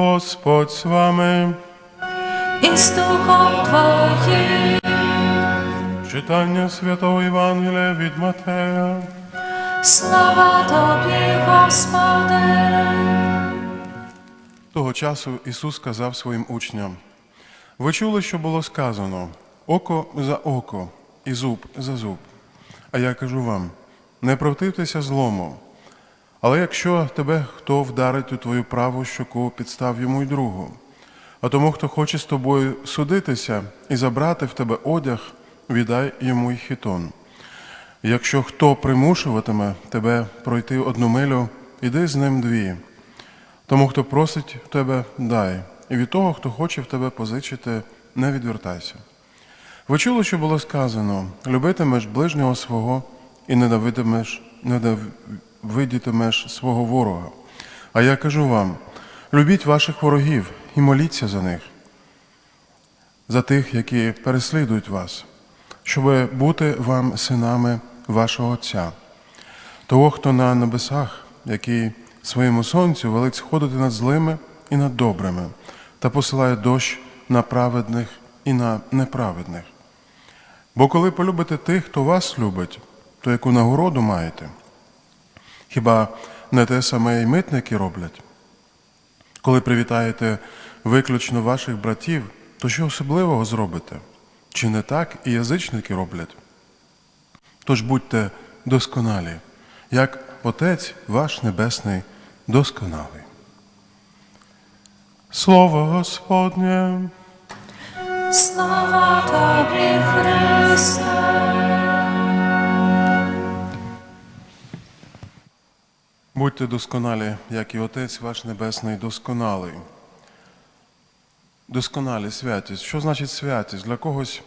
Господь з вами. і з Духом Твоїм. Читання Святого Євангелія від Матея. Слава Тобі, Господи. Того часу Ісус сказав своїм учням: Ви чули, що було сказано: око за око і зуб за зуб. А я кажу вам: не противтеся злому. Але якщо тебе хто вдарить у твою праву щоку, підстав йому й другу. А тому, хто хоче з тобою судитися і забрати в тебе одяг, віддай йому й хітон. Якщо хто примушуватиме тебе пройти одну милю, іди з ним дві. Тому, хто просить тебе, дай, і від того, хто хоче в тебе позичити, не відвертайся. Ви чули, що було сказано: любитимеш ближнього свого і ненавидимеш, ненавидітимеш свого ворога. А я кажу вам: любіть ваших ворогів і моліться за них, за тих, які переслідують вас, щоб бути вам синами вашого Отця. Того, хто на небесах, який своєму сонцю велить сходити над злими і над добрими, та посилає дощ на праведних і на неправедних. Бо коли полюбите тих, хто вас любить, то яку нагороду маєте? Хіба не те саме і митники роблять? Коли привітаєте виключно ваших братів, то що особливого зробите? Чи не так і язичники роблять? Тож будьте досконалі, як Отець ваш Небесний досконалий. Слово Господнє. Слава Тобі, Христе. Будьте досконалі, як і Отець ваш Небесний досконалий. Досконалі святість. Що значить святість? Для когось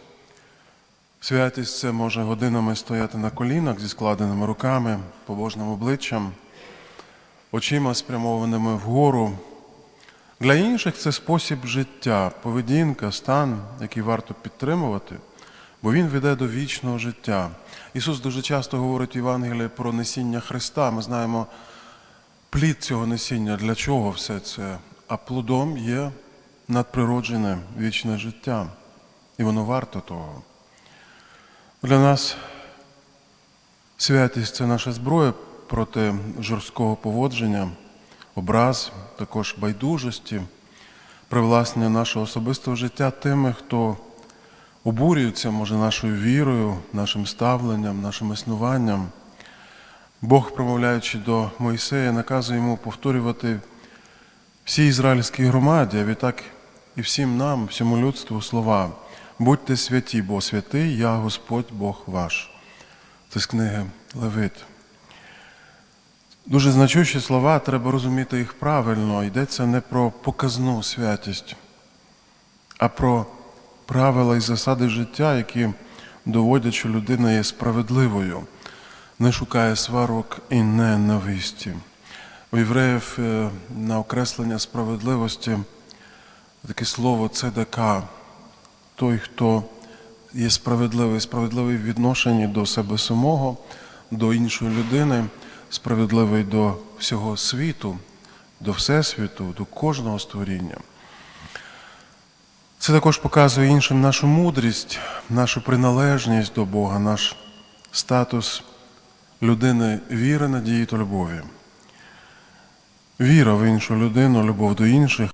святість це може годинами стояти на колінах зі складеними руками, побожним обличчям, очима спрямованими вгору. Для інших це спосіб життя, поведінка, стан, який варто підтримувати, бо він веде до вічного життя. Ісус дуже часто говорить в Євангелії про несіння Христа. Ми знаємо плід цього несіння, для чого все це, а плодом є надприроджене вічне життя, і воно варто того. Для нас святість це наша зброя проти жорсткого поводження, образ, також байдужості, привласнення нашого особистого життя тими, хто обурюється, може, нашою вірою, нашим ставленням, нашим існуванням. Бог, промовляючи до Мойсея, наказує йому повторювати всій ізраїльській громаді, а відтак і всім нам, всьому людству слова. Будьте святі, бо святий я Господь Бог ваш. Це з книги Левит. Дуже значущі слова, треба розуміти їх правильно. Йдеться не про показну святість, а про правила і засади життя, які доводять, що людина є справедливою, не шукає сварок і ненависті. У євреїв е, на окреслення справедливості таке слово цедака, той, хто є справедливий, справедливий в відношенні до себе самого, до іншої людини, справедливий до всього світу, до Всесвіту, до кожного створіння. Це також показує іншим нашу мудрість, нашу приналежність до Бога, наш статус людини віри, надії та любові. Віра в іншу людину, любов до інших,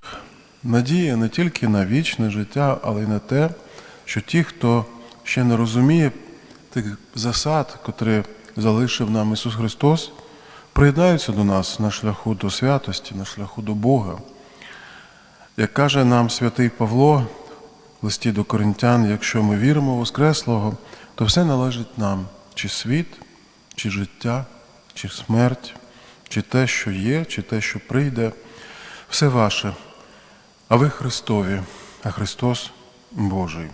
надія не тільки на вічне життя, але й на те, що ті, хто ще не розуміє тих засад, котрі залишив нам Ісус Христос, приєднаються до нас на шляху до святості, на шляху до Бога. Як каже нам святий Павло в листі до Коринтян, якщо ми віримо в Воскреслого, то все належить нам, чи світ, чи життя, чи смерть, чи те, що є, чи те, що прийде, все ваше. А ви Христові, а Христос Божий.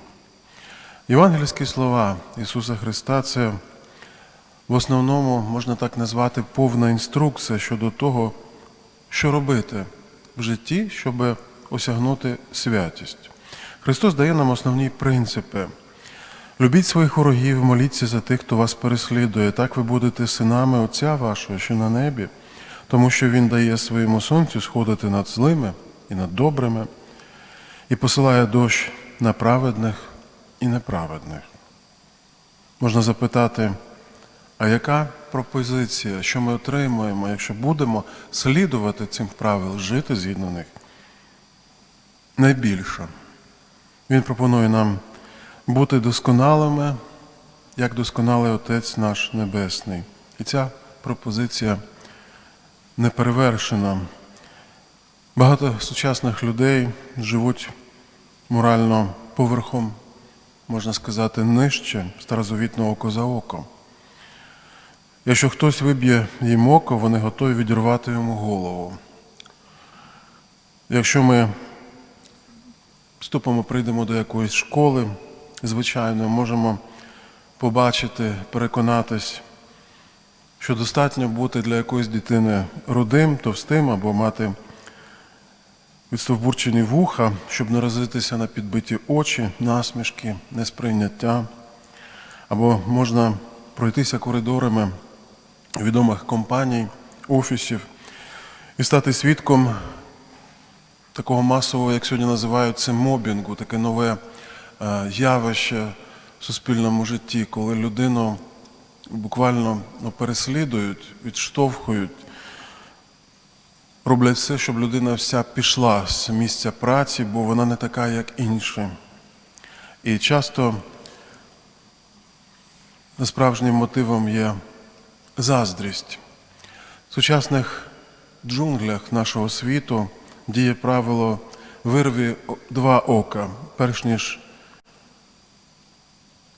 Євангельські слова Ісуса Христа це в основному можна так назвати повна інструкція щодо того, що робити в житті, щоб осягнути святість. Христос дає нам основні принципи. Любіть своїх ворогів, моліться за тих, хто вас переслідує. Так ви будете синами Отця вашого, що на небі, тому що Він дає своєму сонцю сходити над злими і над добрими, і посилає дощ на праведних і неправедних. Можна запитати, а яка пропозиція, що ми отримуємо, якщо будемо слідувати цим правилам, жити згідно них? Найбільша. Він пропонує нам бути досконалими, як досконалий Отець наш Небесний. І ця пропозиція не перевершена. Багато сучасних людей живуть морально поверхом, можна сказати, нижче старозавітного око за око. Якщо хтось виб'є їм око, вони готові відірвати йому голову. Якщо ми вступимо, прийдемо до якоїсь школи, звичайно, можемо побачити, переконатись, що достатньо бути для якоїсь дитини рудим, товстим або мати відстовбурчені вуха, щоб наразитися на підбиті очі, насмішки, несприйняття. Або можна пройтися коридорами відомих компаній, офісів і стати свідком такого масового, як сьогодні називають це мобінгу, таке нове явище в суспільному житті, коли людину буквально ну, переслідують, відштовхують, роблять все, щоб людина вся пішла з місця праці, бо вона не така, як інші. І часто справжнім мотивом є заздрість. В сучасних джунглях нашого світу діє правило вирві два ока, перш ніж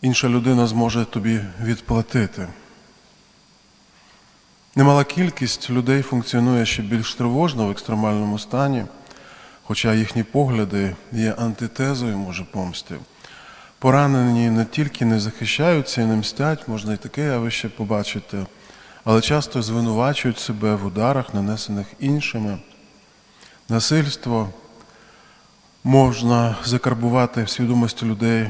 інша людина зможе тобі відплатити. Немала кількість людей функціонує ще більш тривожно в екстремальному стані, хоча їхні погляди є антитезою, може, помсти. Поранені не тільки не захищаються і не мстять, можна і таке явище побачити, але часто звинувачують себе в ударах, нанесених іншими. Насильство можна закарбувати в свідомості людей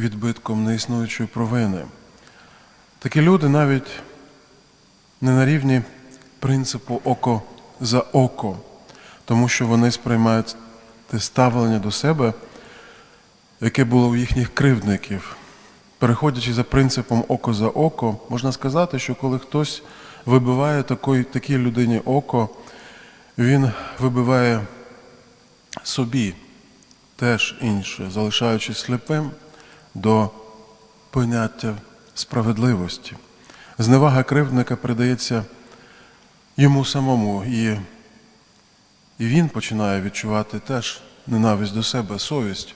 відбитком неіснуючої провини. Такі люди навіть не на рівні принципу око за око, тому що вони сприймають те ставлення до себе, яке було у їхніх кривдників. Переходячи за принципом око за око, можна сказати, що коли хтось вибиває такої, такій людині око, він вибиває собі теж інше, залишаючись сліпим до поняття справедливості. Зневага кривдника передається йому самому, і, і він починає відчувати теж ненависть до себе, совість,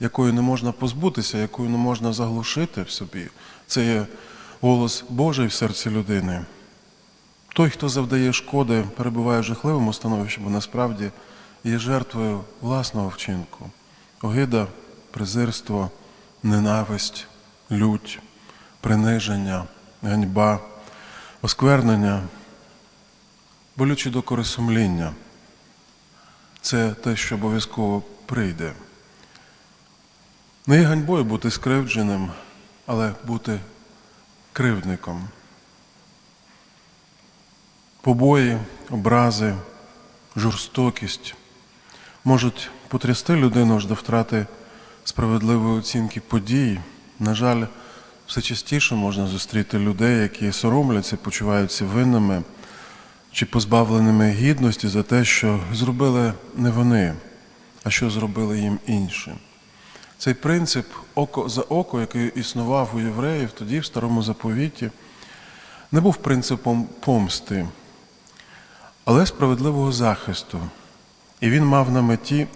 якою не можна позбутися, якою не можна заглушити в собі. Це є голос Божий в серці людини. Той, хто завдає шкоди, перебуває в жахливому становищі, бо насправді є жертвою власного вчинку. Огида, презирство, ненависть, лють, приниження, ганьба, осквернення, болючі докори сумління. Це те, що обов'язково прийде. Не є ганьбою бути скривдженим, але бути кривдником. Побої, образи, жорстокість можуть потрясти людину аж до втрати справедливої оцінки подій. На жаль, все частіше можна зустріти людей, які соромляться, почуваються винними чи позбавленими гідності за те, що зробили не вони, а що зробили їм інші. Цей принцип око за око, який існував у євреїв тоді, в старому заповіті, не був принципом помсти, але справедливого захисту. І він мав на меті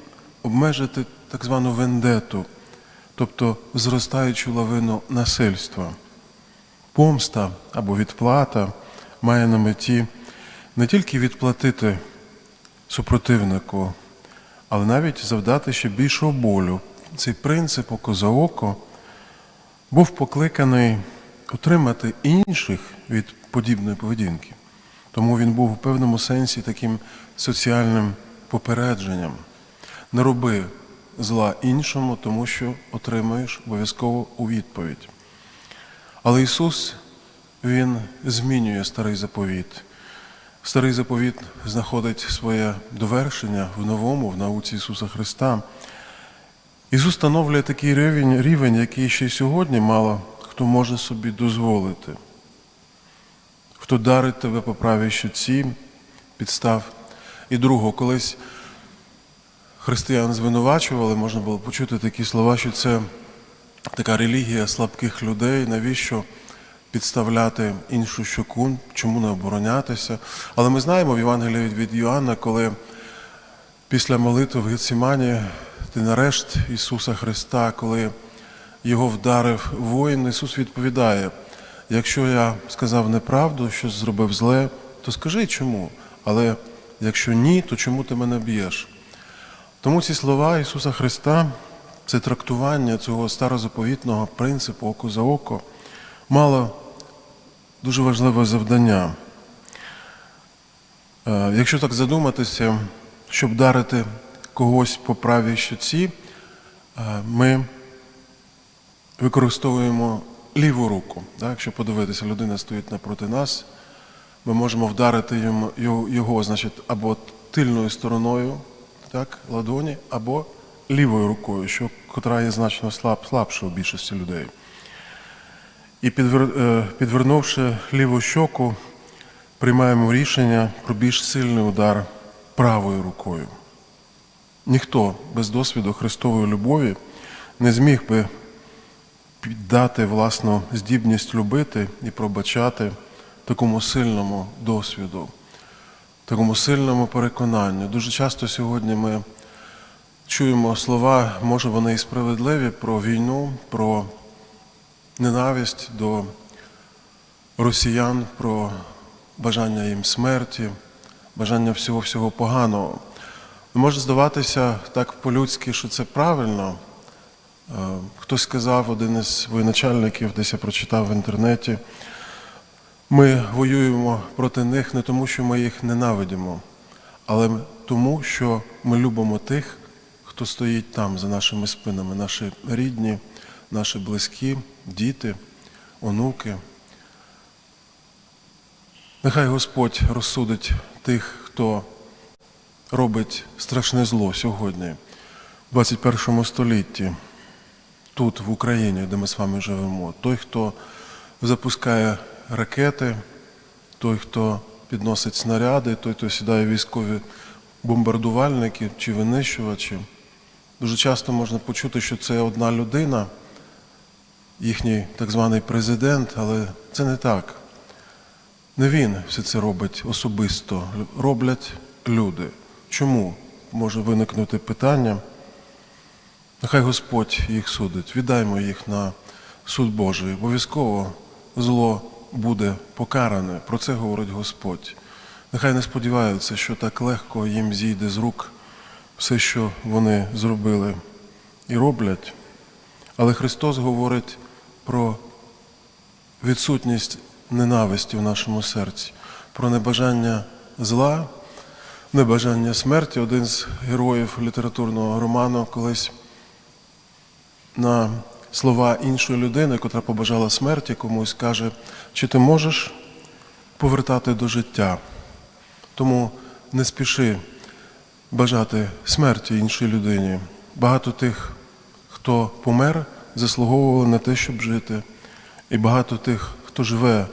обмежити так звану вендету, тобто зростаючу лавину насильства. Помста або відплата має на меті не тільки відплатити супротивнику, але навіть завдати ще більшого болю. Цей принцип око за око був покликаний утримати інших від подібної поведінки. Тому він був у певному сенсі таким соціальним попередженням. Не роби зла іншому, тому що отримаєш обов'язково у відповідь. Але Ісус, Він змінює старий заповіт. Старий заповіт знаходить своє довершення в новому, в науці Ісуса Христа. Ісус встановлює такий рівень, рівень, який ще й сьогодні мало хто може собі дозволити. Хто дарить тебе по правій щуці, підстав. І другого, колись християн звинувачували, можна було почути такі слова, що це така релігія слабких людей, навіщо підставляти іншу щоку, чому не оборонятися. Але ми знаємо в Євангелії від Йоанна, коли після молитви в Гецімані ти нарешт Ісуса Христа, коли його вдарив воїн, Ісус відповідає: якщо я сказав неправду, що зробив зле, то скажи чому. Але якщо ні, то чому ти мене б'єш? Тому ці слова Ісуса Христа, це трактування цього старозаповітного принципу око за око, мало дуже важливе завдання. Е, Якщо так задуматися, щоб дарити когось по правій щоці, е, ми використовуємо ліву руку. Так? Якщо подивитися, людина стоїть напроти нас, ми можемо вдарити його, значить, або тильною стороною так, ладоні, або лівою рукою, що, котра є значно слаб, слабша у більшості людей. І підвер, е, підвернувши ліву щоку, приймаємо рішення про більш сильний удар правою рукою. Ніхто без досвіду Христової любові не зміг би піддати власну здібність любити і пробачати такому сильному досвіду, такому сильному переконанню. Дуже часто сьогодні ми чуємо слова, може вони і справедливі, про війну, про ненависть до росіян, про бажання їм смерті, бажання всього всього поганого. Може здаватися так по-людськи, що це правильно. Е, Хтось сказав, один із воєначальників, десь я прочитав в інтернеті, ми воюємо проти них не тому, що ми їх ненавидимо, але тому, що ми любимо тих, хто стоїть там за нашими спинами, наші рідні, наші близькі, діти, онуки. Нехай Господь розсудить тих, хто робить страшне зло сьогодні, в 21 столітті, тут, в Україні, де ми з вами живемо. Той, хто запускає ракети, той, хто підносить снаряди, той, хто сідає військові бомбардувальники чи винищувачі. Дуже часто можна почути, що це одна людина, їхній так званий президент, але це не так. Не він все це робить особисто, роблять люди. Чому може виникнути питання? Нехай Господь їх судить, віддаймо їх на суд Божий. Обов'язково зло буде покаране. Про це говорить Господь. Нехай не сподіваються, що так легко їм зійде з рук все, що вони зробили і роблять. Але Христос говорить про відсутність ненависті в нашому серці, про небажання зла, небажання смерті. Один з героїв літературного роману колись на слова іншої людини, котра побажала смерті комусь, каже, чи ти можеш повертати до життя. Тому не спіши бажати смерті іншій людині. Багато тих, хто помер, заслуговували на те, щоб жити. І багато тих, хто живе,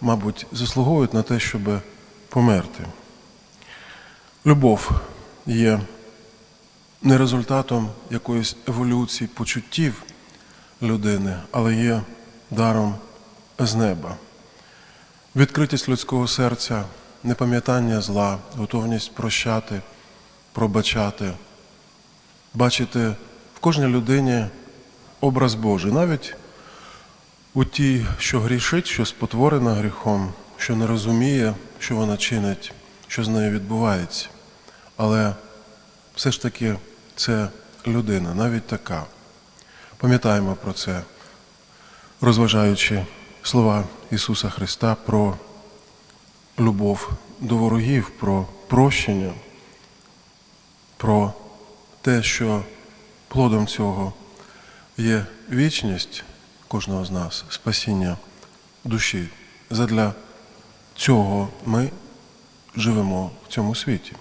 мабуть, заслуговують на те, щоб померти. Любов є не результатом якоїсь еволюції почуттів людини, але є даром з неба. Відкритість людського серця, непам'ятання зла, готовність прощати, пробачати, бачити в кожній людині образ Божий, навіть у тій, що грішить, що спотворена гріхом, що не розуміє, що вона чинить, що з нею відбувається. Але все ж таки це людина, навіть така. Пам'ятаємо про це, розважаючи слова Ісуса Христа про любов до ворогів, про прощення, про те, що плодом цього є вічність кожного з нас, спасіння душі. Задля цього ми живемо в цьому світі.